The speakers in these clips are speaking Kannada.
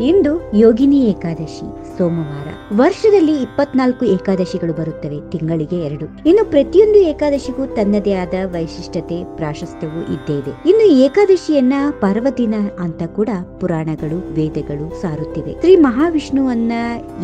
ಇಂದು ಯೋಗಿನಿ ಏಕಾದಶಿ, ಸೋಮವಾರ. ವರ್ಷದಲ್ಲಿ ಇಪ್ಪತ್ನಾಲ್ಕು ಏಕಾದಶಿಗಳು ಬರುತ್ತವೆ, ತಿಂಗಳಿಗೆ ಎರಡು. ಇನ್ನು ಪ್ರತಿಯೊಂದು ಏಕಾದಶಿಗೂ ತನ್ನದೇ ಆದ ವೈಶಿಷ್ಟ್ಯತೆ, ಪ್ರಾಶಸ್ತ್ಯವೂ ಇದ್ದೇ ಇದೆ ಇನ್ನು ಏಕಾದಶಿಯನ್ನ ಪರ್ವದಿನ ಅಂತ ಕೂಡ ಪುರಾಣಗಳು, ವೇದಗಳು ಸಾರುತ್ತಿವೆ. ಶ್ರೀ ಮಹಾವಿಷ್ಣುವನ್ನ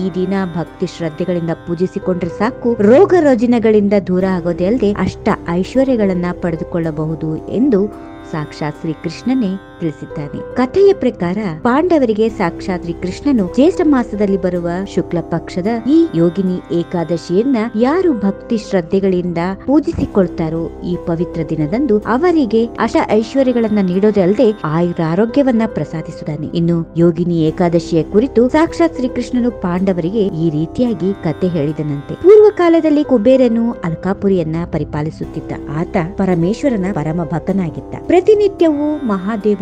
ಈ ದಿನ ಭಕ್ತಿ ಶ್ರದ್ಧೆಗಳಿಂದ ಪೂಜಿಸಿಕೊಂಡ್ರೆ ಸಾಕು. ರೋಗ ರೋಜಿನಗಳಿಂದ ದೂರ ಆಗೋದೇ ಅಲ್ಲದೆ ಅಷ್ಟ ಐಶ್ವರ್ಯಗಳನ್ನ ಪಡೆದುಕೊಳ್ಳಬಹುದು ಎಂದು ಸಾಕ್ಷಾತ್ ಶ್ರೀ ಕೃಷ್ಣನೇ ತಿಳಿಸಿದ್ದಾನೆ. ಕಥೆಯ ಪ್ರಕಾರ ಪಾಂಡವರಿಗೆ ಸಾಕ್ಷಾತ್ ಕೃಷ್ಣನು ಜ್ಯೇಷ್ಠ ಮಾಸದಲ್ಲಿ ಬರುವ ಶುಕ್ಲ ಪಕ್ಷದ ಈ ಯೋಗಿನಿ ಏಕಾದಶಿಯನ್ನ ಯಾರು ಭಕ್ತಿ ಶ್ರದ್ಧೆಗಳಿಂದ ಪೂಜಿಸಿಕೊಳ್ತಾರೋ ಈ ಪವಿತ್ರ ದಿನದಂದು ಅವರಿಗೆ ಅಷ್ಟ ಐಶ್ವರ್ಯಗಳನ್ನ ನೀಡೋದೇ ಅಲ್ಲದೆ ಆಯುರ ಆರೋಗ್ಯವನ್ನ ಪ್ರಸಾದಿಸುತ್ತಾನೆ. ಇನ್ನು ಯೋಗಿನಿ ಏಕಾದಶಿಯ ಕುರಿತು ಸಾಕ್ಷಾತ್ ಶ್ರೀ ಕೃಷ್ಣನು ಪಾಂಡವರಿಗೆ ಈ ರೀತಿಯಾಗಿ ಕತೆ ಹೇಳಿದನಂತೆ. ಪೂರ್ವ ಕಾಲದಲ್ಲಿ ಕುಬೇರನು ಅಲ್ಕಾಪುರಿಯನ್ನ ಪರಿಪಾಲಿಸುತ್ತಿದ್ದ ಆತ ಪರಮೇಶ್ವರನ ಪರಮ ಭಕ್ತನಾಗಿದ್ದ ಪ್ರತಿನಿತ್ಯವೂ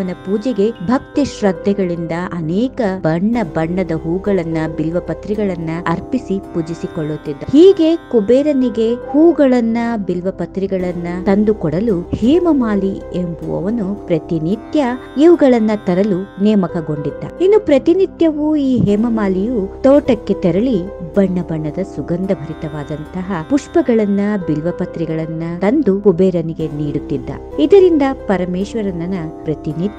ಮಹಾದೇವನ ಪೂಜೆಗೆ ಭಕ್ತಿ ಶ್ರದ್ಧೆಗಳಿಂದ ಅನೇಕ ಬಣ್ಣ ಬಣ್ಣದ ಹೂಗಳನ್ನ, ಬಿಲ್ವ ಪತ್ರಿಗಳನ್ನ ಅರ್ಪಿಸಿ ಪೂಜಿಸಿಕೊಳ್ಳುತ್ತಿದ್ದ. ಹೀಗೆ ಕುಬೇರನಿಗೆ ಹೂಗಳನ್ನ, ಬಿಲ್ವ ಪತ್ರಿಗಳನ್ನ ತಂದು ಕೊಡಲು ಹೇಮಮಾಲಿ ಎಂಬುವವನು ಪ್ರತಿನಿತ್ಯ ಇವುಗಳನ್ನ ತರಲು ನೇಮಕಗೊಂಡಿದ್ದ. ಇನ್ನು ಪ್ರತಿನಿತ್ಯವೂ ಈ ಹೇಮಮಾಲಿಯು ತೋಟಕ್ಕೆ ತೆರಳಿ ಬಣ್ಣ ಬಣ್ಣದ ಸುಗಂಧ ಭರಿತವಾದಂತಹ ಪುಷ್ಪಗಳನ್ನ ಬಿಲ್ವಪತ್ರಿಗಳನ್ನ ತಂದು ಕುಬೇರನಿಗೆ ನೀಡುತ್ತಿದ್ದ. ಇದರಿಂದ ಪರಮೇಶ್ವರನ ಪ್ರತಿನಿತ್ಯ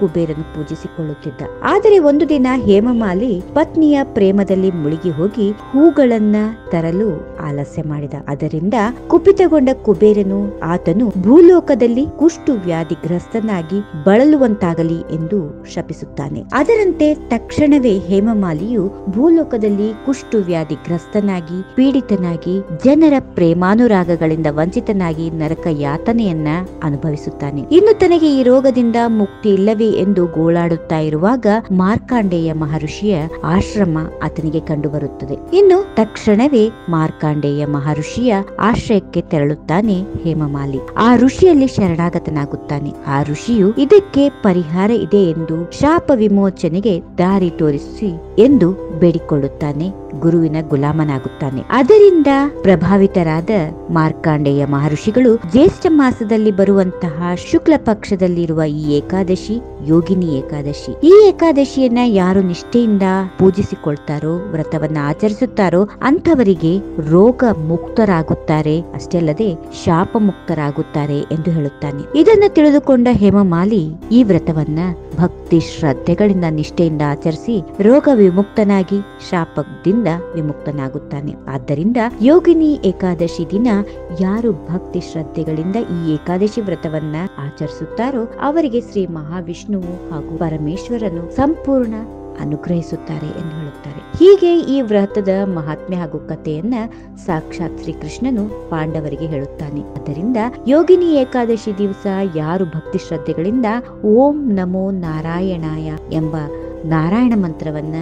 ಕುಬೇರನು ಪೂಜಿಸಿಕೊಳ್ಳುತ್ತಿದ್ದ. ಆದರೆ ಒಂದು ದಿನ ಹೇಮಮಾಲಿ ಪತ್ನಿಯ ಪ್ರೇಮದಲ್ಲಿ ಮುಳುಗಿ ಹೋಗಿ ಹೂಗಳನ್ನ ತರಲು ಆಲಸ್ಯ ಮಾಡಿದ. ಅದರಿಂದ ಕುಪಿತಗೊಂಡ ಕುಬೇರನು ಆತನು ಭೂಲೋಕದಲ್ಲಿ ಕುಷ್ಟು ವ್ಯಾಧಿಗ್ರಸ್ತನಾಗಿ ಬಳಲುವಂತಾಗಲಿ ಎಂದು ಶಪಿಸುತ್ತಾನೆ. ಅದರಂತೆ ತಕ್ಷಣವೇ ಹೇಮಮಾಲಿಯು ಭೂಲೋಕದಲ್ಲಿ ಕುಷ್ಟು ವ್ಯಾಧಿಗ್ರಸ್ತನಾಗಿ ಪೀಡಿತನಾಗಿ ಜನರ ಪ್ರೇಮಾನುರಾಗಗಳಿಂದ ವಂಚಿತನಾಗಿ ನರಕ ಯಾತನೆಯನ್ನ ಅನುಭವಿಸುತ್ತಾನೆ. ಇನ್ನು ತನಗೆ ಈ ರೋಗದಿಂದ ಮುಕ್ತಿ ಇಲ್ಲವೇ ಎಂದು ಗೋಳಾಡುತ್ತಾ ಇರುವಾಗ ಮಾರ್ಕಾಂಡೇಯ ಮಹರ್ಷಿಯ ಆಶ್ರಮ ಆತನಿಗೆ ಕಂಡುಬರುತ್ತದೆ. ಇನ್ನು ತಕ್ಷಣವೇ ಮಾರ್ಕಾಂಡೇಯ ಮಹರ್ಷಿಯ ಆಶ್ರಯಕ್ಕೆ ತೆರಳುತ್ತಾನೆ ಹೇಮಮಾಲಿ. ಆ ಋಷಿಯಲ್ಲಿ ಶರಣಾಗತನಾಗುತ್ತಾನೆ. ಆ ಋಷಿಯು ಇದಕ್ಕೆ ಪರಿಹಾರ ಇದೆ ಎಂದು ಶಾಪ ವಿಮೋಚನೆಗೆ ದಾರಿ ತೋರಿಸಿ ಎಂದು ಬೇಡಿಕೊಳ್ಳುತ್ತಾನೆ. ಗುರುವಿನ ಗುಲಾಮನಾಗುತ್ತಾನೆ. ಅದರಿಂದ ಪ್ರಭಾವಿತರಾದ ಮಾರ್ಕಾಂಡೇಯ ಮಹರ್ಷಿಗಳು ಜ್ಯೇಷ್ಠ ಮಾಸದಲ್ಲಿ ಬರುವಂತಹ ಶುಕ್ಲ ಪಕ್ಷದಲ್ಲಿರುವ ಈ ಏಕಾದಶಿ, ಯೋಗಿನಿ ಏಕಾದಶಿ. ಈ ಏಕಾದಶಿಯನ್ನ ಯಾರು ನಿಷ್ಠೆಯಿಂದ ಪೂಜಿಸಿಕೊಳ್ತಾರೋ, ವ್ರತವನ್ನ ಆಚರಿಸುತ್ತಾರೋ ಅಂಥವರಿಗೆ ರೋಗ ಮುಕ್ತರಾಗುತ್ತಾರೆ. ಅಷ್ಟೇ ಅಲ್ಲದೆ ಶಾಪ ಮುಕ್ತರಾಗುತ್ತಾರೆ ಎಂದು ಹೇಳುತ್ತಾನೆ. ಇದನ್ನು ತಿಳಿದುಕೊಂಡ ಹೇಮಮಾಲಿ ಈ ವ್ರತವನ್ನ ಭಕ್ತಿ ಶ್ರದ್ಧೆಗಳಿಂದ ನಿಷ್ಠೆಯಿಂದ ಆಚರಿಸಿ ರೋಗ ವಿಮುಕ್ತನಾಗಿ ಶಾಪದಿಂದ ವಿಮುಕ್ತನಾಗುತ್ತಾನೆ. ಆದ್ದರಿಂದ ಯೋಗಿನಿ ಏಕಾದಶಿ ದಿನ ಯಾರು ಭಕ್ತಿ ಶ್ರದ್ಧೆಗಳಿಂದ ಈ ಏಕಾದಶಿ ವ್ರತವನ್ನ ಆಚರಿಸುತ್ತಾರೋ ಅವರಿಗೆ ಶ್ರೀ ಮಹಾವಿಷ್ಣುವು ಹಾಗೂ ಪರಮೇಶ್ವರನು ಸಂಪೂರ್ಣ ಅನುಗ್ರಹಿಸುತ್ತಾರೆ ಎಂದು ಹೇಳುತ್ತಾರೆ. ಹೀಗೆ ಈ ವ್ರತದ ಮಹಾತ್ಮೆ ಹಾಗೂ ಕಥೆಯನ್ನ ಸಾಕ್ಷಾತ್ ಶ್ರೀ ಕೃಷ್ಣನು ಪಾಂಡವರಿಗೆ ಹೇಳುತ್ತಾನೆ. ಅದರಿಂದ ಯೋಗಿನಿ ಏಕಾದಶಿ ದಿವಸ ಯಾರು ಭಕ್ತಿ ಶ್ರದ್ಧೆಗಳಿಂದ ಓಂ ನಮೋ ನಾರಾಯಣಾಯ ಎಂಬ ನಾರಾಯಣ ಮಂತ್ರವನ್ನ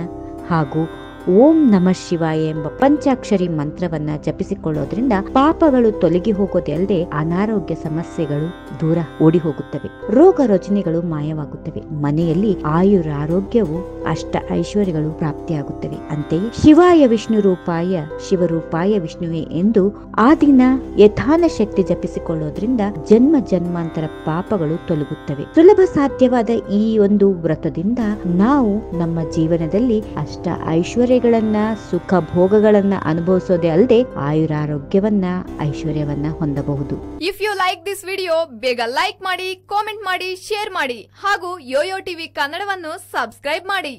ಹಾಗೂ ಓಂ ನಮ ಶಿವಾಯ ಎಂಬ ಪಂಚಾಕ್ಷರಿ ಮಂತ್ರವನ್ನ ಜಪಿಸಿಕೊಳ್ಳೋದ್ರಿಂದ ಪಾಪಗಳು ತೊಲಗಿ ಹೋಗೋದೇ ಅಲ್ಲದೆ ಅನಾರೋಗ್ಯ ಸಮಸ್ಯೆಗಳು ದೂರ ಓಡಿ ಹೋಗುತ್ತವೆ ರೋಗ ರಚನೆಗಳು ಮಾಯವಾಗುತ್ತವೆ. ಮನೆಯಲ್ಲಿ ಆಯುರ ಆರೋಗ್ಯವು ಅಷ್ಟ ಐಶ್ವರ್ಯಗಳು ಪ್ರಾಪ್ತಿಯಾಗುತ್ತವೆ. ಅಂತೆಯೇ ಶಿವಾಯ ವಿಷ್ಣು ರೂಪಾಯ ಶಿವರೂಪಾಯ ವಿಷ್ಣುವೆ ಎಂದು ಆ ದಿನ ಯಥಾನ ಶಕ್ತಿ ಜಪಿಸಿಕೊಳ್ಳೋದ್ರಿಂದ ಜನ್ಮ ಜನ್ಮಾಂತರ ಪಾಪಗಳು ತೊಲಗುತ್ತವೆ. ಸುಲಭ ಸಾಧ್ಯವಾದ ಈ ಒಂದು ವ್ರತದಿಂದ ನಾವು ನಮ್ಮ ಜೀವನದಲ್ಲಿ ಅಷ್ಟ ಐಶ್ವರ್ಯಗಳನ್ನ ಸುಖ ಭೋಗಗಳನ್ನ ಅನುಭವಿಸೋದೇ ಅಲ್ಲದೆ ಆಯುರಾರೋಗ್ಯವನ್ನ, ಐಶ್ವರ್ಯವನ್ನ ಹೊಂದಬಹುದು. If you like this video ಬೇಗ ಲೈಕ್ ಮಾಡಿ ಕಾಮೆಂಟ್ ಮಾಡಿ ಶೇರ್ ಮಾಡಿ ಹಾಗೂ ಯೋಯೋ ಟಿವಿ ಕನ್ನಡವನ್ನು ಸಬ್ಸ್ಕ್ರೈಬ್ ಮಾಡಿ.